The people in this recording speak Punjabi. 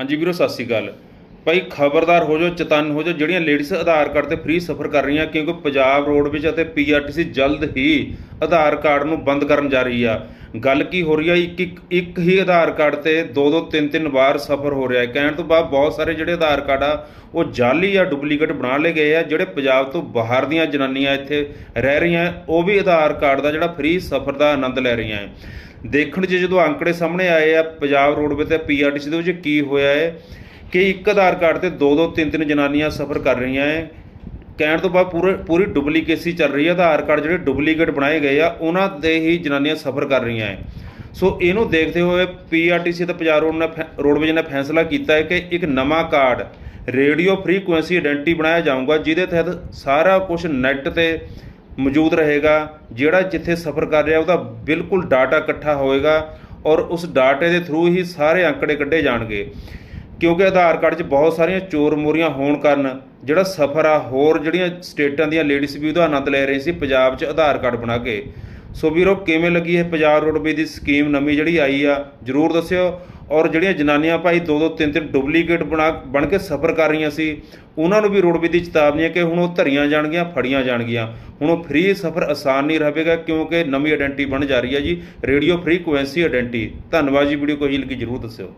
ਹਾਂਜੀ ਵੀਰੋ, ਸਤਿ ਸ਼੍ਰੀ ਅਕਾਲ। ਭਾਈ ਖਬਰਦਾਰ ਹੋ ਜਾਓ, ਚਤਨ ਹੋ ਜਾਓ, ਜਿਹੜੀਆਂ ਲੇਡੀਜ਼ ਆਧਾਰ ਕਾਰਡ ਤੇ ਫ੍ਰੀ ਸਫ਼ਰ ਕਰ ਰਹੀਆਂ, ਕਿਉਂਕਿ ਪੰਜਾਬ ਰੋਡਵੇਜ਼ ਅਤੇ ਪੀਆਰਟੀਸੀ ਜਲਦ ਹੀ ਆਧਾਰ ਕਾਰਡ ਨੂੰ ਬੰਦ ਕਰਨ ਜਾ ਰਹੀ ਆ। ਗੱਲ ਕੀ ਹੋ ਰਹੀ ਆ? ਇੱਕ ਇੱਕ ਇੱਕ ਹੀ ਆਧਾਰ ਕਾਰਡ ਤੇ ਦੋ ਦੋ, ਤਿੰਨ ਤਿੰਨ ਵਾਰ ਸਫ਼ਰ ਹੋ ਰਿਹਾ ਹੈ। ਕਹਿਣ ਤੋਂ ਬਾਅਦ ਬਹੁਤ ਸਾਰੇ ਜਿਹੜੇ ਆਧਾਰ ਕਾਰਡ ਆ, ਉਹ ਜਾਲੀ ਆ ਡੁਪਲੀਕੇਟ ਬਣਾ ਲਏ ਗਏ ਆ, ਜਿਹੜੇ ਪੰਜਾਬ ਤੋਂ ਬਾਹਰ ਦੀਆਂ ਜਨਾਨੀਆਂ ਇੱਥੇ ਰਹਿ ਰਹੀਆਂ, ਉਹ ਵੀ ਆਧਾਰ ਕਾਰਡ ਦਾ ਜਿਹੜਾ ਫ੍ਰੀ ਸਫ਼ਰ ਦਾ ਆਨੰਦ ਲੈ ਰਹੀਆਂ ਹੈ। ਦੇਖਣ 'ਚ ਜਦੋਂ ਅੰਕੜੇ ਸਾਹਮਣੇ ਆਏ ਆ ਪੰਜਾਬ ਰੋਡਵੇ ਤੇ ਪੀਆਰਟੀਸੀ ਦੇ ਵਿੱਚ ਕੀ ਹੋਇਆ ਹੈ ਕਿ ਇੱਕ ਆਧਾਰ ਕਾਰਡ ਤੇ ਦੋ ਦੋ ਤਿੰਨ ਤਿੰਨ ਜਨਾਨੀਆਂ ਸਫ਼ਰ ਕਰ ਰਹੀਆਂ ਹੈ। ਕਹਿਣ ਤੋਂ ਬਾਅਦ ਪੂਰੇ ਪੂਰੀ ਡੁਪਲੀਕੇਸੀ ਚੱਲ ਰਹੀ ਹੈ ਆਧਾਰ ਕਾਰਡ ਜਿਹੜੇ ਡੁਪਲੀਕੇਟ ਬਣਾਏ ਗਏ ਆ, ਉਹਨਾਂ ਦੇ ਹੀ ਜਨਾਨੀਆਂ ਸਫ਼ਰ ਕਰ ਰਹੀਆਂ ਹੈ। ਸੋ ਇਹਨੂੰ ਦੇਖਦੇ ਹੋਏ ਪੀਆਰਟੀਸੀ ਤੇ ਪੰਜਾਬ ਰੋਡ ਨੇ ਫੈ- ਰੋਡਵੇਜ਼ ਨੇ ਫੈਸਲਾ ਕੀਤਾ ਹੈ ਕਿ ਇੱਕ ਨਵਾਂ ਕਾਰਡ ਰੇਡੀਓ ਫ੍ਰੀਕੁਐਂਸੀ ਆਇਡੈਂਟੀ ਬਣਾਇਆ ਜਾਊਗਾ, ਜਿਹਦੇ ਤਹਿਤ ਸਾਰਾ ਕੁਝ ਨੈੱਟ ਤੇ ਮੌਜੂਦ ਰਹੇਗਾ, ਜਿਹੜਾ ਜਿੱਥੇ ਸਫ਼ਰ ਕਰ ਰਿਹਾ, ਉਹਦਾ ਬਿਲਕੁਲ ਡਾਟਾ ਇਕੱਠਾ ਹੋਏਗਾ ਔਰ ਉਸ ਡਾਟੇ ਦੇ ਥਰੂ ਹੀ ਸਾਰੇ ਅੰਕੜੇ ਕੱਢੇ ਜਾਣਗੇ। ਕਿਉਂਕਿ ਆਧਾਰ ਕਾਰਡ 'ਚ ਬਹੁਤ ਸਾਰੀਆਂ ਚੋਰ ਮੋਰੀਆਂ ਹੋਣ ਕਾਰਨ ਜਿਹੜਾ ਸਫ਼ਰ ਆ, ਹੋਰ ਜਿਹੜੀਆਂ ਸਟੇਟਾਂ ਦੀਆਂ ਲੇਡੀਜ਼ ਵੀ ਉਹਦਾ ਆਨੰਦ ਲੈ ਰਹੀ ਸੀ ਪੰਜਾਬ 'ਚ ਆਧਾਰ ਕਾਰਡ ਬਣਾ ਕੇ। ਸੋ ਵੀਰੋ, ਕਿਵੇਂ ਲੱਗੀ ਇਹ ਪੰਜਾਬ ਰੋਡਵੇ ਦੀ ਸਕੀਮ ਨਵੀਂ ਜਿਹੜੀ ਆਈ ਆ, ਜਰੂਰ ਦੱਸਿਓ ਔਰ ਜਿਹੜੀਆਂ ਜਨਾਨੀਆਂ ਭਾਈ ਦੋ ਦੋ ਤਿੰਨ ਤਿੰਨ ਡੁਪਲੀਕੇਟ ਬਣਾ ਬਣ ਕੇ ਸਫ਼ਰ ਕਰ ਰਹੀਆਂ ਸੀ, ਉਹਨਾਂ ਨੂੰ ਵੀ ਰੋਡਵੇ ਦੀ ਚੇਤਾਵਨੀ ਹੈ ਕਿ ਹੁਣ ਉਹ ਧਰੀਆਂ ਜਾਣਗੀਆਂ, ਫੜੀਆਂ ਜਾਣਗੀਆਂ। ਹੁਣ ਉਹ ਫ੍ਰੀ ਸਫ਼ਰ ਆਸਾਨ ਨਹੀਂ ਰਹੇਗਾ ਕਿਉਂਕਿ ਨਵੀਂ ਆਇਡੈਂਟੀ ਬਣ ਜਾ ਰਹੀ ਹੈ ਜੀ ਰੇਡੀਓ ਫ੍ਰੀਕੁਐਂਸੀ ਆਇਡੈਂਟੀ ਧੰਨਵਾਦ ਜੀ ਵੀਡੀਓ ਕੋਈ ਕੇ ਜਰੂਰ ਦੱਸਿਓ।